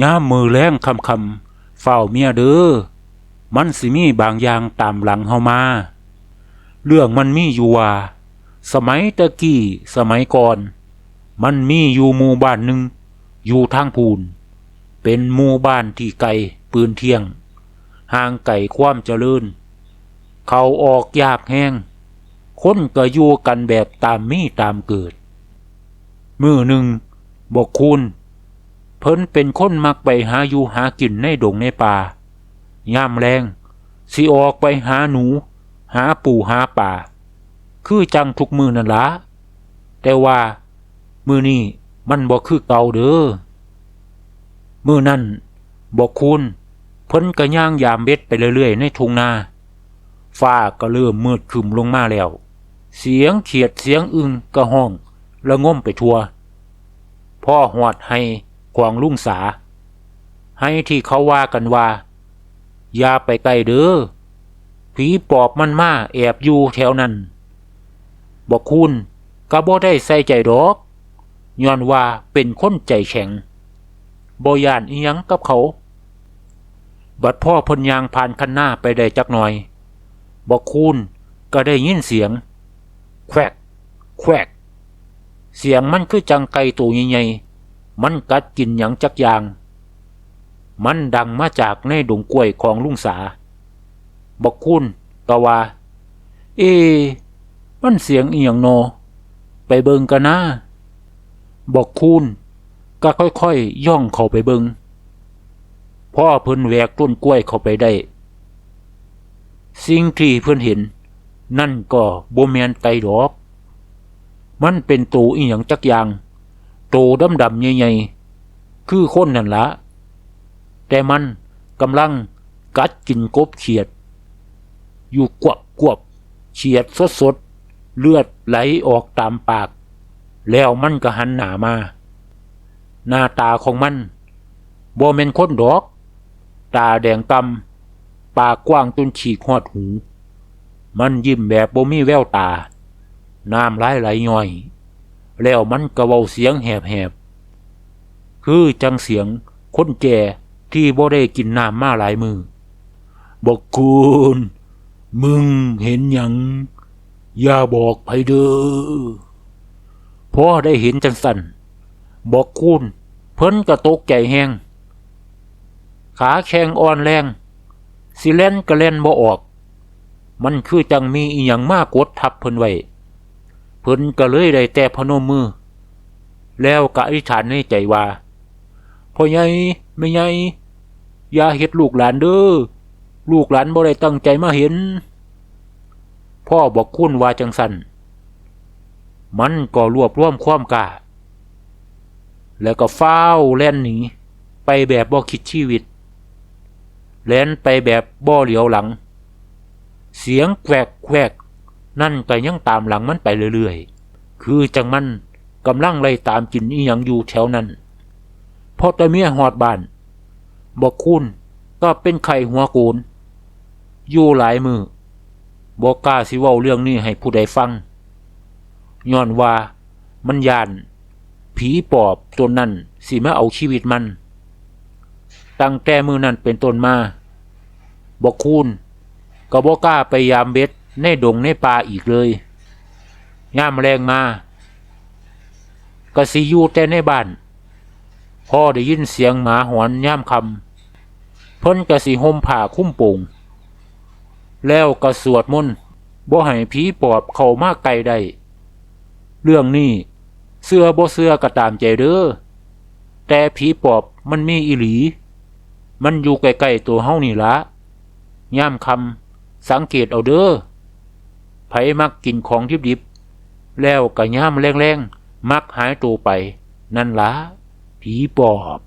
ย่ามมือแรงคำคำเฝ้าเมียเด้อมันสิมีบางอย่างตามหลังเฮามา เรื่องมันมีอยู่ว่า สมัยตะกี้สมัยก่อน มันมีอยู่หมู่บ้านหนึ่งอยู่ทางพูน เป็นหมู่บ้านที่ไกลปืนเที่ยง ห่างไก่ความเจริญ เขาออกยากแห้ง คนก็อยู่กันแบบตามมีตามเกิด มือหนึ่งบอกคุณ เพิ่นเป็นคนมักไปหาอยู่หากินในดงในป่าย่ามแรงสิออกไปหาหนู หาปูหาป่า คือจังทุกมือนั่นละแต่ว่า มือนี่มันบ่คือเก่าเด้อมือนั่นบอกคุณเพิ่นก็ย่างยามเบ็ดไปเรื่อยๆ ในทุ่งนาฟ้าก็เริ่มมืดคึมลงมาแล้ว เสียงเขียดเสียงอึงก็ห้อง ระง่มไปทั่ว พ่อหวดให้ กวางลุงสา ให้ที่เขาว่ากันว่า อย่าไปไกลเด้อผีปอบมันมาแอบอยู่แถวนั้นบอกคุณก็บ่ได้ใส่ใจดอกย้อนว่าเป็นคนใจแข็งบ่ย่านอียังกับเขา บัดพ่อพนยางผ่านคันหน้าไปได้จักหน่อยบอกคุณก็ได้ยินเสียง แควกแควก เสียงมันคือจังไกตัวใหญ่ๆ มันกัดกินหยังจักอย่าง มันดังมาจากในดงกล้วยของลุงสาบอกคุณก็ว่า เอ มันเสียงเอียงโน ไปเบิงกันนะบอกคุณก็ค่อยๆย่องเข้าไปเบิงพ่อเพิ่นแหวกต้นกล้วยเข้าไปได้ สิ่งที่เพิ่นเห็น นั่นก็บ่แมนไตดอก มันเป็นตูอีหยังจักอย่าง โตดำดำใหญ่ๆคือคนนั่นละ แต่มันกำลังกัดกินกบเขียด อยู่กวบกวบเฉียดสดสดๆเลือดไหลออกตามปาก แล้วมันก็หันหนามา หน้าตาของมันบ่แม่นคนดอก ตาแดงกำปากกว้างจนฉีกหอดหู มันยิ้มแบบบ่มีแววตา น้ำไหลไหลย่อย แล้วมันกระเว้าเสียงแหบๆ คือจังเสียงคนแก่ที่บ่ได้กินน้ำมาหลายมือบอกคุณมึงเห็นหยังอย่าบอกไผเด้อพอได้เห็นจังสันบอกคุณเพิ่นกระตกใจแหงขาแข็งอ่อนแรงสิเล่นก็เล่นบ่ออก มันคือจังมีอีหยังมากดทับเพิ่นไว้ เพิ่นก็เลยได้แต่พนมมือ แล้วก็อธิษฐานในใจว่าพ่อใหญ่ไม่ใหญ่อย่าเฮ็ดลูกหลานเด้อลูกหลานบ่ได้ตั้งใจมาเห็น พ่อบอกคุณว่าจังสันมันก็รวบรวมความกล้าแล้วก็ฟ้าแล่นหนีไปแบบบ่คิดชีวิต แล่นไปแบบบ่เหลียวหลัง เสียงแควกแควก นั่นก็ยังตามหลังมันไปเรื่อยๆ คือจังมันกำลังไล่ตามกินอีหยังอยู่แถวนั้นพอตะเมียหอดบ้านบอกคุณก็เป็นไข่หัวโกนอยู่หลายมือบอกกล้าสิเว้าเรื่องนี้ให้ผู้ใดฟังย้อนว่ามันยาน ผีปอบตัวนั้นสิมาเอาชีวิตมัน ตั้งแต่มือนั้นเป็นต้นมาบอกคุณก็บอกกล้าไปยามเบ็ด ในดงในป่าอีกเลยย่ามแรงมาก็สิอยู่แต่ในบ้านพ่อได้ยินเสียงหมาหอนย่ามคำเพิ่นก็สิห่มผ้าคุ้มโป่งแล้วก็สวดมนต์บ่ให้ผีปอบเข้ามาไกลได้ เรื่องนี้เสื้อบ่เสื้อก็ตามใจเด้อแต่ผีปอบมันมีอีหลี มันอยู่ใกล้ๆตัวเฮานี่ละย่ามคำสังเกตเอาเด้อ ไผมักกินของดิบๆแล้วกะย่ามแรงๆมักหายตัวไป นั่นละผีปอบ